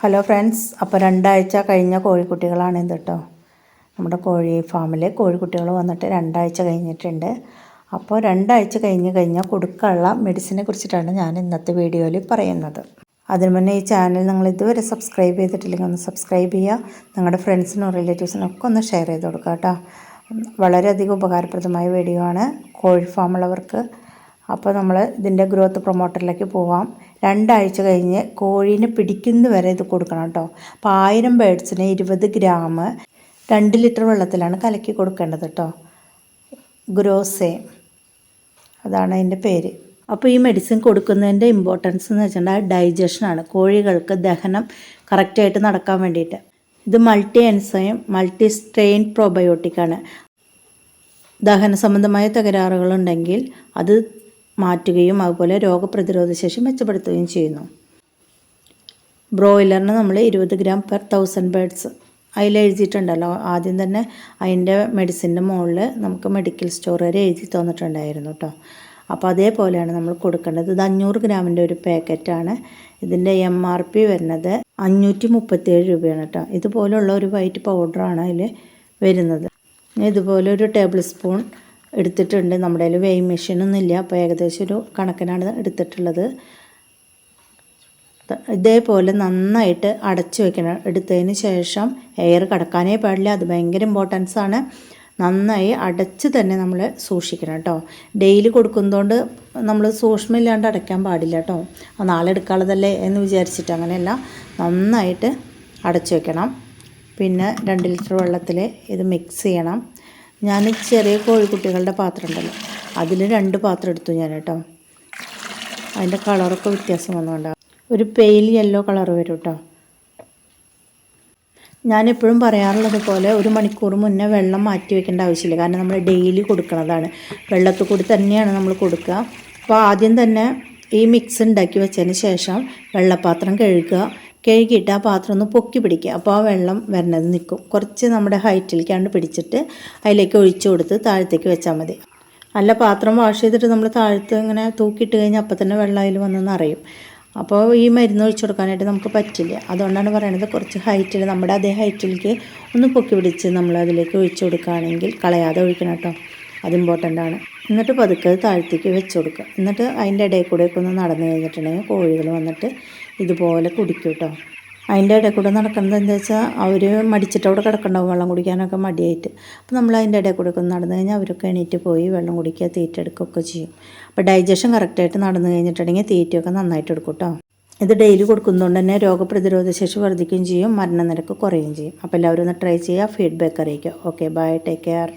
Hello friends അപ്പോൾ രണ്ടാഴ്ച കഴിഞ്ഞ കോഴിക്കുട്ടികളാണ് ഇത് കേട്ടോ. നമ്മുടെ കോഴി ഫാമിൽ കോഴിക്കുട്ടികൾ വന്നിട്ട് രണ്ടാഴ്ച കഴിഞ്ഞിട്ടുണ്ട്. അപ്പോൾ രണ്ടാഴ്ച കഴിഞ്ഞ് കഴിഞ്ഞാൽ കൊടുക്കാനുള്ള മെഡിസിനെ കുറിച്ചിട്ടാണ് ഞാൻ ഇന്നത്തെ വീഡിയോയിൽ പറയുന്നത്. അതിന് മുന്നേ ഈ ചാനൽ നിങ്ങൾ ഇതുവരെ സബ്സ്ക്രൈബ് ചെയ്തിട്ടില്ലെങ്കിൽ ഒന്ന് സബ്സ്ക്രൈബ് ചെയ്യുക. നിങ്ങളുടെ ഫ്രണ്ട്സിനും റിലേറ്റീവ്സിനും ഒക്കെ ഒന്ന് ഷെയർ ചെയ്ത് കൊടുക്കുക കേട്ടോ. വളരെയധികം ഉപകാരപ്രദമായ വീഡിയോ ആണ് കോഴി ഫാമുള്ളവർക്ക് അപ്പോൾ നമ്മൾ ഇതിന്റെ ഗ്രോത്ത് പ്രൊമോട്ടറിലേക്ക് പോവാം. രണ്ടാഴ്ച കഴിഞ്ഞ് കോഴീനെ പിടിക്കുന്ന വരെ ഇത് കൊടുക്കണം കേട്ടോ അപ്പോൾ ആയിരം ബേഡ്സിന് ഇരുപത് ഗ്രാം രണ്ട് ലിറ്റർ വെള്ളത്തിലാണ് കലക്കി കൊടുക്കേണ്ടത് കേട്ടോ ഗ്രോസേ. അതാണ് അതിന്റെ പേര്. അപ്പോൾ ഈ മെഡിസിൻ കൊടുക്കുന്നതിന്റെ ഇമ്പോർട്ടൻസ് എന്ന് വെച്ചിട്ടുണ്ടെങ്കിൽ ഡൈജഷനാണ് കോഴികൾക്ക് ദഹനം കറക്റ്റായിട്ട് നടക്കാൻ വേണ്ടിയിട്ട്. ഇത് മൾട്ടി എൻസൈം മൾട്ടി സ്ട്രെയിൻ പ്രോബയോട്ടിക്കാണ് ദഹന സംബന്ധമായ തകരാറുകളുണ്ടെങ്കിൽ അത് മാറ്റുകയും അതുപോലെ രോഗപ്രതിരോധ ശേഷി മെച്ചപ്പെടുത്തുകയും ചെയ്യുന്നു. ബ്രോയിലറിന് നമ്മൾ ഇരുപത് ഗ്രാം പെർ തൗസൻഡ് ബേഡ്സ് അതിൽ എഴുതിയിട്ടുണ്ടല്ലോ. ആദ്യം തന്നെ അതിന്റെ മെഡിസിന്റെ മുകളിൽ നമുക്ക് മെഡിക്കൽ സ്റ്റോർ വരെ എഴുതി തന്നിട്ടുണ്ടായിരുന്നു കേട്ടോ അപ്പോൾ അതേപോലെയാണ് നമ്മൾ കൊടുക്കേണ്ടത്. ഇത് അഞ്ഞൂറ് ഗ്രാമിന്റെ ഒരു പാക്കറ്റാണ് ഇതിന്റെ എം ആർ പി വരുന്നത് അഞ്ഞൂറ്റി മുപ്പത്തേഴ് രൂപയാണ് കേട്ടോ ഇതുപോലുള്ള ഒരു വൈറ്റ് പൗഡറാണ് അതിൽ വരുന്നത്. ഇതുപോലെ ഒരു ടേബിൾ സ്പൂൺ എടുത്തിട്ടുണ്ട്. നമ്മുടെ കയ്യിൽ വെയിങ് മെഷീനൊന്നും ഇല്ല. അപ്പോൾ ഏകദേശം ഒരു കണക്കിനാണ് എടുത്തിട്ടുള്ളത്. ഇതേപോലെ നന്നായിട്ട് അടച്ചു വെക്കണം. എടുത്തതിന് ശേഷം എയർ കടക്കാനേ പാടില്ല. അത് ഭയങ്കര ഇമ്പോർട്ടൻസ് ആണ്. നന്നായി അടച്ച് തന്നെ നമ്മൾ സൂക്ഷിക്കണം കേട്ടോ. ഡെയിലി കൊടുക്കുന്നതുകൊണ്ട് നമ്മൾ സൂക്ഷ്മമില്ലാണ്ട് അടയ്ക്കാൻ പാടില്ല കേട്ടോ. നാളെ എടുക്കാനുള്ളതല്ലേ എന്ന് വിചാരിച്ചിട്ട് അങ്ങനെയല്ല. നന്നായിട്ട് അടച്ചു വെക്കണം. പിന്നെ രണ്ട് ലിറ്റർ വെള്ളത്തിൽ ഇത് മിക്സ് ചെയ്യണം. ഞാൻ ചെറിയ കോഴിക്കുട്ടികളുടെ പാത്രം ഉണ്ടല്ലോ അതിൽ രണ്ട് പാത്രം എടുത്തു ഞാൻ കേട്ടോ. അതിന്റെ കളറൊക്കെ വ്യത്യാസം വന്നുകൊണ്ടാണ് ഒരു പെയിൽ യെല്ലോ കളർ വരും കേട്ടോ. ഞാനെപ്പോഴും പറയാറുള്ളത് പോലെ ഒരു മണിക്കൂർ മുന്നേ വെള്ളം മാറ്റി വെക്കേണ്ട ആവശ്യമില്ല. കാരണം നമ്മൾ ഡെയിലി കൊടുക്കുന്നതാണ് വെള്ളത്തിൽ കൂടി തന്നെയാണ് നമ്മൾ കൊടുക്കുക. അപ്പോൾ ആദ്യം തന്നെ ഈ മിക്സ് ഉണ്ടാക്കി വെച്ചതിന് ശേഷം വെള്ളപ്പാത്രം കഴുകുക. കഴുകിയിട്ട് ആ പാത്രം ഒന്ന് പൊക്കി പിടിക്കുക. അപ്പോൾ ആ വെള്ളം വരണത് നിൽക്കും. കുറച്ച് നമ്മുടെ ഹൈറ്റിലേക്കാണ്ട് പിടിച്ചിട്ട് അതിലേക്ക് ഒഴിച്ചു കൊടുത്ത് താഴത്തേക്ക് വെച്ചാൽ മതി. അല്ല പാത്രം വാഷ് ചെയ്തിട്ട് നമ്മൾ താഴത്ത് ഇങ്ങനെ തൂക്കിയിട്ട് കഴിഞ്ഞാൽ അപ്പം തന്നെ വെള്ളം അതിൽ വന്നെന്ന് അറിയും. അപ്പോൾ ഈ മരുന്ന് ഒഴിച്ചു കൊടുക്കാനായിട്ട് നമുക്ക് പറ്റില്ല. അതുകൊണ്ടാണ് പറയണത് കുറച്ച് ഹൈറ്റിൽ നമ്മുടെ അതേ ഹൈറ്റിലേക്ക് ഒന്ന് പൊക്കി പിടിച്ച് നമ്മൾ അതിലേക്ക് ഒഴിച്ചു കൊടുക്കുകയാണെങ്കിൽ കളയാതെ ഒഴിക്കണം കേട്ടോ. അത് ഇമ്പോർട്ടന്റ് ആണ് എന്നിട്ട് പതുക്കെ താഴത്തേക്ക് വെച്ച് കൊടുക്കുക എന്നിട്ട് അതിന്റെ ഇടയിൽ കൂടെയൊക്കെ ഒന്ന് നടന്നു കഴിഞ്ഞിട്ടുണ്ടെങ്കിൽ കോഴികൾ വന്നിട്ട് ഇതുപോലെ കുടിക്കും കേട്ടോ അതിന്റെ ഇടയിൽ കൂടെ നടക്കുന്നത് എന്താ വെച്ചാൽ അവർ മടിച്ചിട്ട് അവിടെ കിടക്കണ്ടാവും വെള്ളം കുടിക്കാനൊക്കെ മടിയായിട്ട്. അപ്പോൾ നമ്മൾ അതിന്റെ ഇടയിൽ കൂടെ ഒക്കെ നടന്നു കഴിഞ്ഞാൽ അവരൊക്കെ എണീറ്റ് പോയി വെള്ളം കുടിക്കുക തീറ്റ എടുക്കുകയൊക്കെ ചെയ്യും. അപ്പോൾ ഡൈജഷൻ കറക്റ്റായിട്ട് നടന്നു കഴിഞ്ഞിട്ടുണ്ടെങ്കിൽ തീറ്റയൊക്കെ നന്നായിട്ട് എടുക്കും കേട്ടോ ഇത് ഡെയിലി കൊടുക്കുന്നതുകൊണ്ട് തന്നെ രോഗപ്രതിരോധ ശേഷി വർദ്ധിക്കുകയും ചെയ്യും മരണനിരക്ക് കുറയുകയും ചെയ്യും. അപ്പോൾ എല്ലാവരും ഒന്ന് ട്രൈ ചെയ്യുക ഫീഡ്ബാക്ക് അറിയിക്കുക. Okay bye take care.